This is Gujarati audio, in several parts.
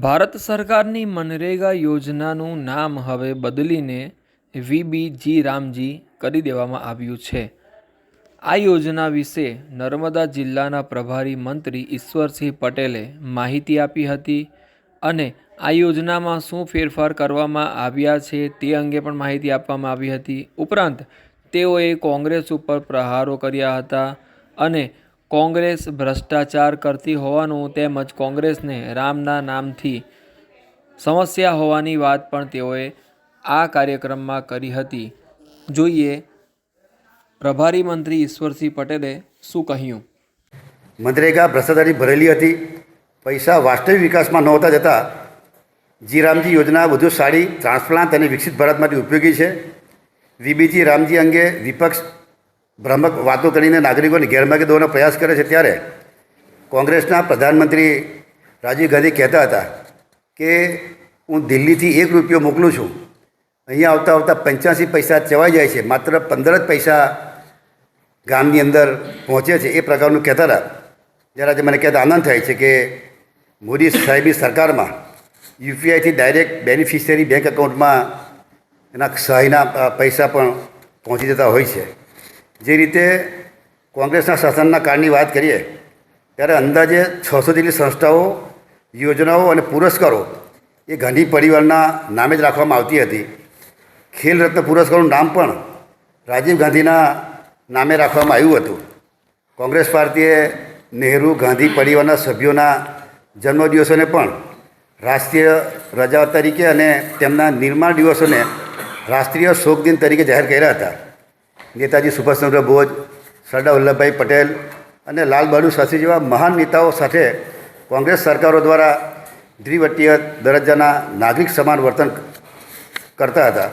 ભારત સરકારની મનરેગા યોજનાનું નામ હવે બદલીને વીબીજી રામજી કરી દેવામાં આવ્યું છે. આ યોજના વિશે નર્મદા જિલ્લાના પ્રભારી મંત્રી ઈશ્વરસિંહ પટેલે માહિતી આપી હતી અને આ યોજનામાં શું ફેરફાર કરવામાં આવ્યા છે તે અંગે પણ માહિતી આપવામાં આવી હતી. ઉપરાંત તેઓએ કોંગ્રેસ ઉપર પ્રહારો કર્યા હતા અને કોંગ્રેસ ભ્રષ્ટાચાર કરતી હોવાનું તેમજ કોંગ્રેસને રામના નામથી સમસ્યા હોવાની વાત પણ તેઓએ આ કાર્યક્રમમાં કરી હતી. જોઈએ, પ્રભારી મંત્રી ઈશ્વરસિંહ પટેલે શું કહ્યું? મનરેગા ભ્રષ્ટાચારી ભરેલી હતી. પૈસા વાસ્તવિક વિકાસમાં નહોતા જતા જી રામજી યોજના વધુ સારી, ટ્રાન્સપ્લાન્ટ અને વિકસિત ભારત માટે ઉપયોગી છે. વીબીજી રામજી અંગે વિપક્ષ ભ્રામક વાતો કરીને નાગરિકોને ગેરમાર્ગે દોરવાનો પ્રયાસ કરે છે ત્યારે કોંગ્રેસના પ્રધાનમંત્રી રાજીવ ગાંધી કહેતા હતા કે હું દિલ્હીથી એક રૂપિયો મોકલું છું. અહીંયા આવતા આવતા પંચ્યાસી પૈસા ચવાઈ જાય છે. માત્ર પંદર જ પૈસા ગામની અંદર પહોંચે છે એ પ્રકારનું કહેતા હતા. જ્યારે આજે મને કહેતા આનંદ થાય છે કે મોદી સાહેબની સરકારમાં યુપીઆઈથી ડાયરેક્ટ બેનિફિશિયરી બેંક એકાઉન્ટમાં એના સહાયના પૈસા પણ પહોંચી જતા હોય છે. જે રીતે કોંગ્રેસના શાસનના કાળની વાત કરીએ, ત્યારે અંદાજે છસો જેટલી સંસ્થાઓ, યોજનાઓ અને પુરસ્કારો એ ગાંધી પરિવારના નામે જ રાખવામાં આવતી હતી. ખેલ રત્ન પુરસ્કારનું નામ પણ રાજીવ ગાંધીના નામે રાખવામાં આવ્યું હતું. કોંગ્રેસ પાર્ટીએ નહેરુ ગાંધી પરિવારના સભ્યોના જન્મદિવસોને પણ રાષ્ટ્રીય રજા તરીકે અને તેમના નિર્માણ દિવસોને રાષ્ટ્રીય શોક દિન તરીકે જાહેર કર્યા હતા. નેતાજી સુભાષચંદ્ર બોઝ, સરદાર વલ્લભભાઈ પટેલ અને લાલ બહાદુર શાસ્ત્રી જેવા મહાન નેતાઓ સાથે કોંગ્રેસ સરકારો દ્વારા દ્વિવટીય દરજ્જાના નાગરિક સમાન વર્તન કરતા હતા.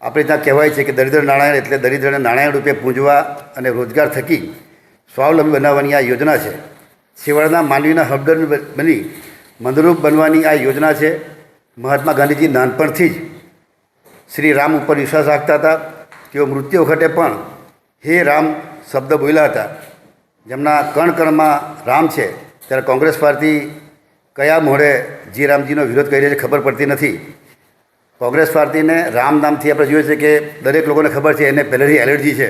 આપણે ત્યાં કહેવાય છે કે દરિદ્ર નાણાયણ એટલે દરિદ્રને નાણાયણ રૂપે પૂંજવા અને રોજગાર થકી સ્વાવલંબી બનાવવાની આ યોજના છે. છેવાડાના માનવીના હબદર બની મંદરૂપ બનવાની આ યોજના છે. મહાત્મા ગાંધીજી નાનપણથી જ શ્રી રામ ઉપર વિશ્વાસ રાખતા હતા. તેઓ મૃત્યુ વખતે પણ હે રામ શબ્દ બોલ્યા હતા. જેમના કણ કણમાં રામ છે, ત્યારે કોંગ્રેસ પાર્ટી કયા મોડે જી રામજીનો વિરોધ કરી રહ્યો છે ખબર પડતી નથી. કોંગ્રેસ પાર્ટીને રામ નામથી આપણે જોઈએ છે કે દરેક લોકોને ખબર છે એને પહેલેથી એલર્જી છે.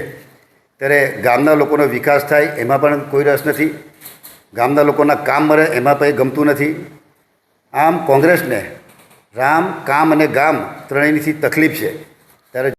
ત્યારે ગામના લોકોનો વિકાસ થાય એમાં પણ કોઈ રસ નથી. ગામના લોકોના કામ મળે એમાં પણ ગમતું નથી. આમ કોંગ્રેસને રામ, કામ અને ગામ ત્રણેયની તકલીફ છે. ત્યારે